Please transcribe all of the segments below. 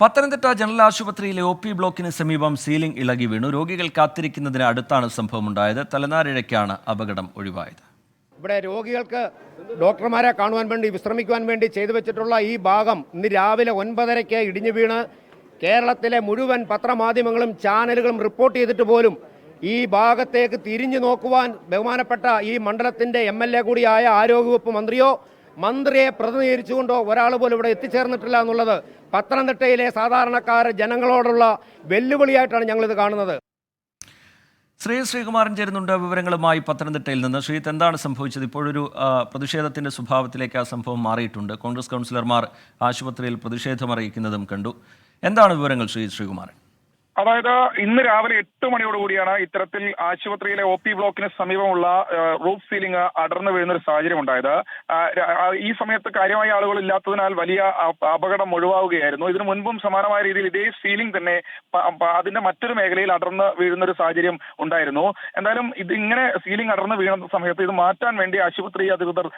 Pathanamthitta general ആശുപത്രിയിലെ O P ബ്ലോക്കിന് സമീപം സീലിംഗ് ഇളകി വീണു. രോഗികൾ കാത്തിരിക്കുന്നതിന് അടുത്താണ് സംഭവം ഉണ്ടായത് തലനാരിഴയ്ക്കാണ് അപകടം ഒഴിവായത്. ഇവിടെ രോഗികൾക്ക് ഡോക്ടർമാരെ കാണുവാൻ വേണ്ടി വിശ്രമിക്കുവാൻ വേണ്ടി ചെയ്തു വെച്ചിട്ടുള്ള ഈ ഭാഗം ഇന്ന് രാവിലെ ഒൻപതരയ്ക്ക് ഇടിഞ്ഞു വീണ്. കേരളത്തിലെ മുഴുവൻ പത്രമാധ്യമങ്ങളും ചാനലുകളും റിപ്പോർട്ട് ചെയ്തിട്ട് പോലും ഈ ഭാഗത്തേക്ക് തിരിഞ്ഞു നോക്കുവാൻ ബഹുമാനപ്പെട്ട ഈ മണ്ഡലത്തിന്റെ എം എൽ എ കൂടിയായ ആരോഗ്യവകുപ്പ് മന്ത്രിയോ മന്ത്രിയെ പ്രതിനിധീകരിച്ചുകൊണ്ടോ ഒരാൾ പോലും ഇവിടെ എത്തിച്ചേർന്നിട്ടില്ല എന്നുള്ളത് പത്തനംതിട്ടയിലെ സാധാരണക്കാർ ജനങ്ങളോടുള്ള വെല്ലുവിളിയായിട്ടാണ് ഞങ്ങളിത് കാണുന്നത്. ശ്രീ ശ്രീകുമാരൻ ചേരുന്നുണ്ട് വിവരങ്ങളുമായി പത്തനംതിട്ടയിൽ നിന്ന്. ശ്രീത്ത് എന്താണ് സംഭവിച്ചത്? ഇപ്പോഴൊരു പ്രതിഷേധത്തിന്റെ സ്വഭാവത്തിലേക്ക് ആ സംഭവം മാറിയിട്ടുണ്ട്. കോൺഗ്രസ് കൗൺസിലർമാർ ആശുപത്രിയിൽ പ്രതിഷേധം അറിയിക്കുന്നതും കണ്ടു. എന്താണ് വിവരങ്ങൾ ശ്രീ ശ്രീകുമാരൻ? അതായത് ഇന്ന് രാവിലെ എട്ട് മണിയോടുകൂടിയാണ് ഇത്തരത്തിൽ ആശുപത്രിയിലെ ഒ പി ബ്ലോക്കിന് സമീപമുള്ള റൂഫ് സീലിംഗ് അടർന്നു വീഴുന്ന ഒരു സാഹചര്യം ഉണ്ടായത് ഈ സമയത്ത് കാര്യമായ ആളുകൾ ഇല്ലാത്തതിനാൽ വലിയ അപകടം ഒഴിവാവുകയായിരുന്നു. ഇതിനു മുൻപും സമാനമായ രീതിയിൽ ഇതേ സീലിംഗ് തന്നെ അതിന്റെ മറ്റൊരു മേഖലയിൽ അടർന്ന് വീഴുന്ന ഒരു സാഹചര്യം ഉണ്ടായിരുന്നു. എന്തായാലും ഇത് ഇങ്ങനെ സീലിംഗ് അടർന്ന് വീഴുന്ന സമയത്ത് ഇത് മാറ്റാൻ വേണ്ടി ആശുപത്രി അധികൃതർ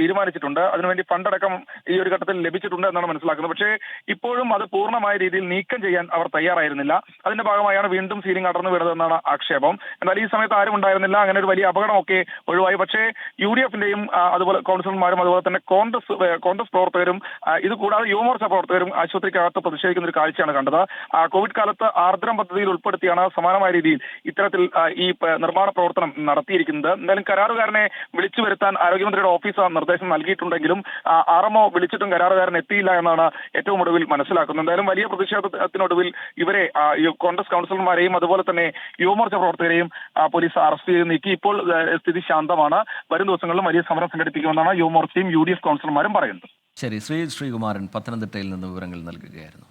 തീരുമാനിച്ചിട്ടുണ്ട്. അതിനുവേണ്ടി ഫണ്ടടക്കം ഈ ഒരു ഘട്ടത്തിൽ ലഭിച്ചിട്ടുണ്ട് എന്നാണ് മനസ്സിലാക്കുന്നത്. പക്ഷേ ഇപ്പോഴും അത് പൂർണമായ രീതിയിൽ നീക്കം ചെയ്യാൻ അവർ തയ്യാറായിരുന്നില്ല. അതിന്റെ ഭാഗമായാണ് വീണ്ടും സീലിംഗ് അടർന്നു വീണതെന്നാണ് ആക്ഷേപം. എന്നാൽ ഈ സമയത്ത് ആരും ഉണ്ടായിരുന്നില്ല. അങ്ങനെ ഒരു വലിയ അപകടമൊക്കെ ഒഴിവായി. പക്ഷേ യു ഡി എഫിന്റെയും അതുപോലെ കൗൺസിലർമാരും അതുപോലെ തന്നെ കോൺഗ്രസ് കോൺഗ്രസ് പ്രവർത്തകരും ഇത് കൂടാതെ യുവമോർച്ച പ്രവർത്തകരും ആശുപത്രിക്കകത്ത് പ്രതിഷേധിക്കുന്ന ഒരു കാഴ്ചയാണ് കണ്ടത്. കോവിഡ് കാലത്ത് ആർദ്രം പദ്ധതിയിൽ ഉൾപ്പെടുത്തിയാണ് സമാനമായ രീതിയിൽ ഇത്തരത്തിൽ ഈ നിർമ്മാണ പ്രവർത്തനം നടത്തിയിരിക്കുന്നത്. എന്തായാലും കരാറുകാരനെ വിളിച്ചു വരുത്താൻ ആരോഗ്യമന്ത്രിയുടെ ഓഫീസ് നിർദ്ദേശം നൽകിയിട്ടുണ്ടെങ്കിലും എംഒ വിളിച്ചിട്ടും കരാറുകാരൻ എത്തിയില്ല എന്നാണ് ഏറ്റവും ഒടുവിൽ മനസ്സിലാക്കുന്നത്. എന്തായാലും വലിയ പ്രതിഷേധത്തിനൊടുവിൽ ഇവരെ കോൺഗ്രസ് കൗൺസിലർമാരെയും അതുപോലെ തന്നെ യുവമോർച്ച പ്രവർത്തകരെയും പോലീസ് അറസ്റ്റ് ചെയ്ത് നീക്കി. ഇപ്പോൾ സ്ഥിതി ശാന്തമാണ്. വരും ദിവസങ്ങളിലും വലിയ സമരം സംഘടിപ്പിക്കുമെന്നാണ് യുവമോർച്ചയും യു ഡി എഫ് കൗൺസിലർമാരും പറയുന്നത്. ശരി ശ്രീ ശ്രീകുമാരൻ പത്തനംതിട്ടയിൽ നിന്ന് വിവരങ്ങൾ നൽകുകയായിരുന്നു.